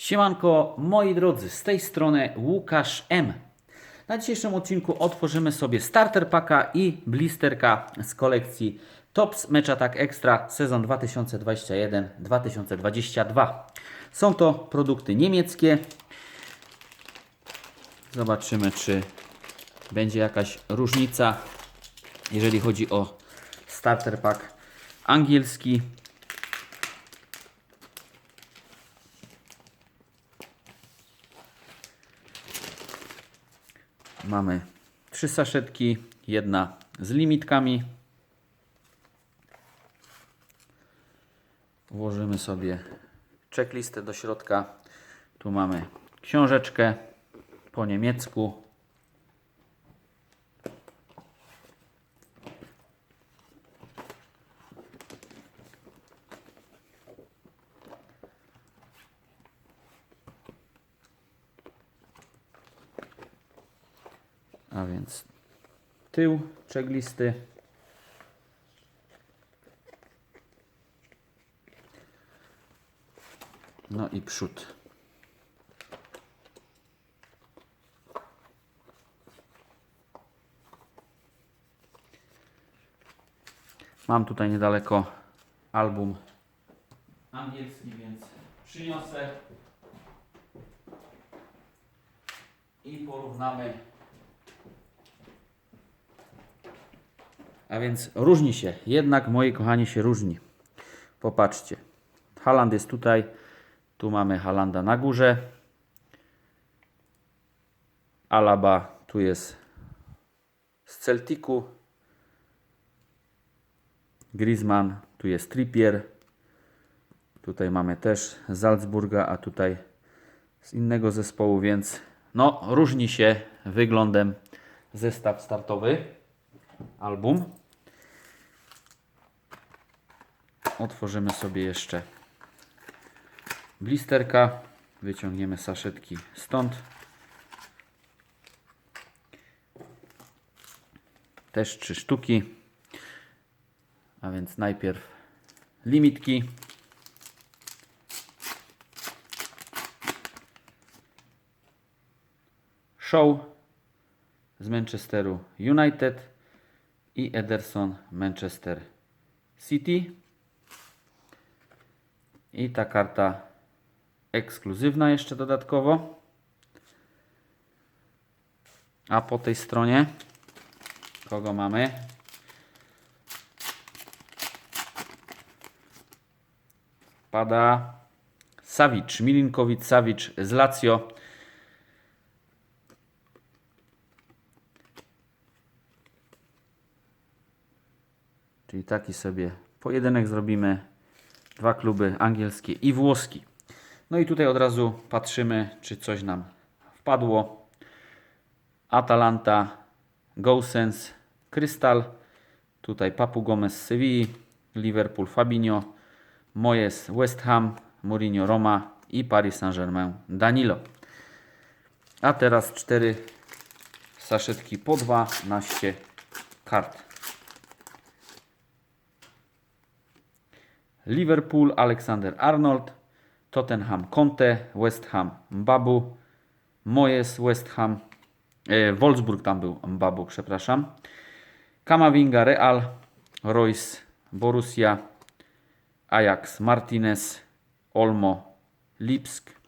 Siemanko, moi drodzy, z tej strony Łukasz M. Na dzisiejszym odcinku otworzymy sobie starter paka i blisterka z kolekcji Tops Match Attack Extra sezon 2021-2022. Są to produkty niemieckie. Zobaczymy, czy będzie jakaś różnica, jeżeli chodzi o starter pack angielski. Mamy trzy saszetki, jedna z limitkami. Włożymy sobie checklistę do środka. Tu mamy książeczkę po niemiecku. A więc tył checklisty. No i przód. Mam tutaj niedaleko album angielski, więc przyniosę i porównamy. A więc różni się, jednak moi kochani się różni. Popatrzcie. Haland jest tutaj, tu mamy Halanda na górze. Alaba tu jest z Celticu. Griezmann, tu jest Trippier. Tutaj mamy też z Salzburga, a tutaj z innego zespołu, więc no różni się wyglądem zestaw startowy album. Otworzymy sobie jeszcze blisterka. Wyciągniemy saszetki stąd. Też trzy sztuki. A więc najpierw limitki. Show z Manchesteru United i Ederson Manchester City. I ta karta ekskluzywna jeszcze dodatkowo. A po tej stronie kogo mamy? Pada Savic, Milinkowicz Savic z Lazio. Czyli taki sobie pojedynek zrobimy. Dwa kluby angielskie i włoski. No i tutaj od razu patrzymy, czy coś nam wpadło. Atalanta, Gosens, Krystal. Tutaj Papu Gomez z Sewilli, Liverpool Fabinho, Moyes West Ham, Mourinho Roma i Paris Saint-Germain Danilo. A teraz cztery saszetki po 12 kart. Liverpool Alexander Arnold, Tottenham Conte, West Ham Mbabu, Moyes West Ham, e, Wolfsburg tam był Mbabu, przepraszam. Kamavinga Real, Royce Borussia, Ajax Martinez, Olmo Lipsk,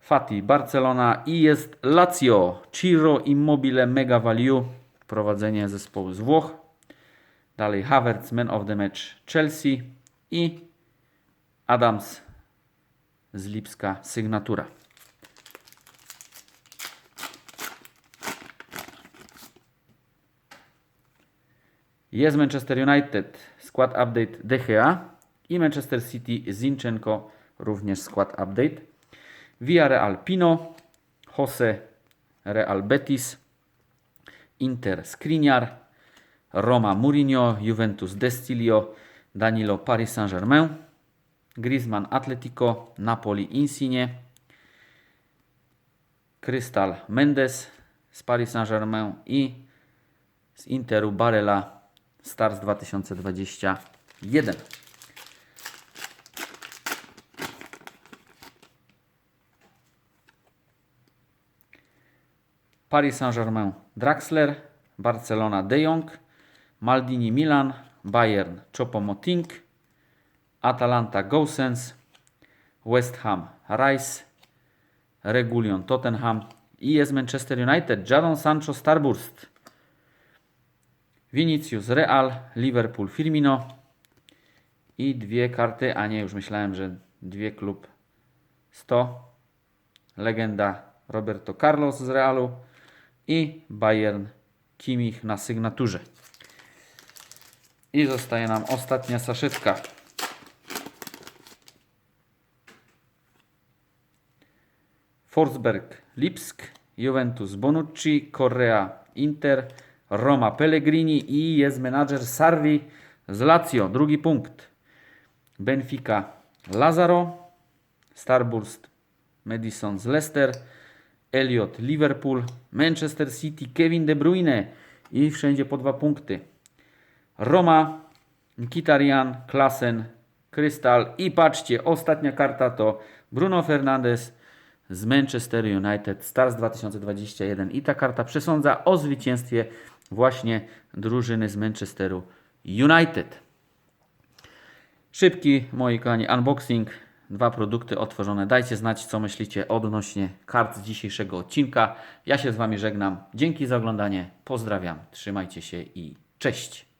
Fati Barcelona i jest Lazio, Ciro Immobile Mega Value, prowadzenie zespołu z Włoch. Dalej Havertz, Man of the Match Chelsea i Adams z Lipska sygnatura. Jest Manchester United, skład update Gea i Manchester City Zinchenko, również skład update. Villarreal Pino, Jose Real Betis, Inter Skriniar, Roma Mourinho, Juventus Destilio, Danilo Paris Saint-Germain, Griezmann Atletico, Napoli Insigne, Krystal Mendes z Paris Saint-Germain i z Interu Barela Stars 2021. Paris Saint-Germain Draxler, Barcelona De Jong, Maldini Milan, Bayern Choupo-Moting, Atalanta Gosens, West Ham Rice, Regulion Tottenham i jest Manchester United Jadon Sancho Starburst, Vinicius Real, Liverpool Firmino i dwie karty, a nie, już myślałem, że dwie klub 100, legenda Roberto Carlos z Realu i Bayern Kimmich na sygnaturze. I zostaje nam ostatnia saszetka. Forsberg Lipsk, Juventus Bonucci, Correa Inter, Roma Pellegrini i jest menadżer Sarri z Lazio, drugi punkt. Benfica Lazaro, Starburst Madison z Leicester, Elliot Liverpool, Manchester City Kevin De Bruyne i wszędzie po dwa punkty. Roma, Mkhitaryan, Klasen, Krystal i patrzcie, ostatnia karta to Bruno Fernandes z Manchester United Stars 2021 i ta karta przesądza o zwycięstwie właśnie drużyny z Manchesteru United. Szybki, moi kochani, unboxing. Dwa produkty otworzone. Dajcie znać, co myślicie odnośnie kart z dzisiejszego odcinka. Ja się z Wami żegnam. Dzięki za oglądanie. Pozdrawiam. Trzymajcie się i cześć.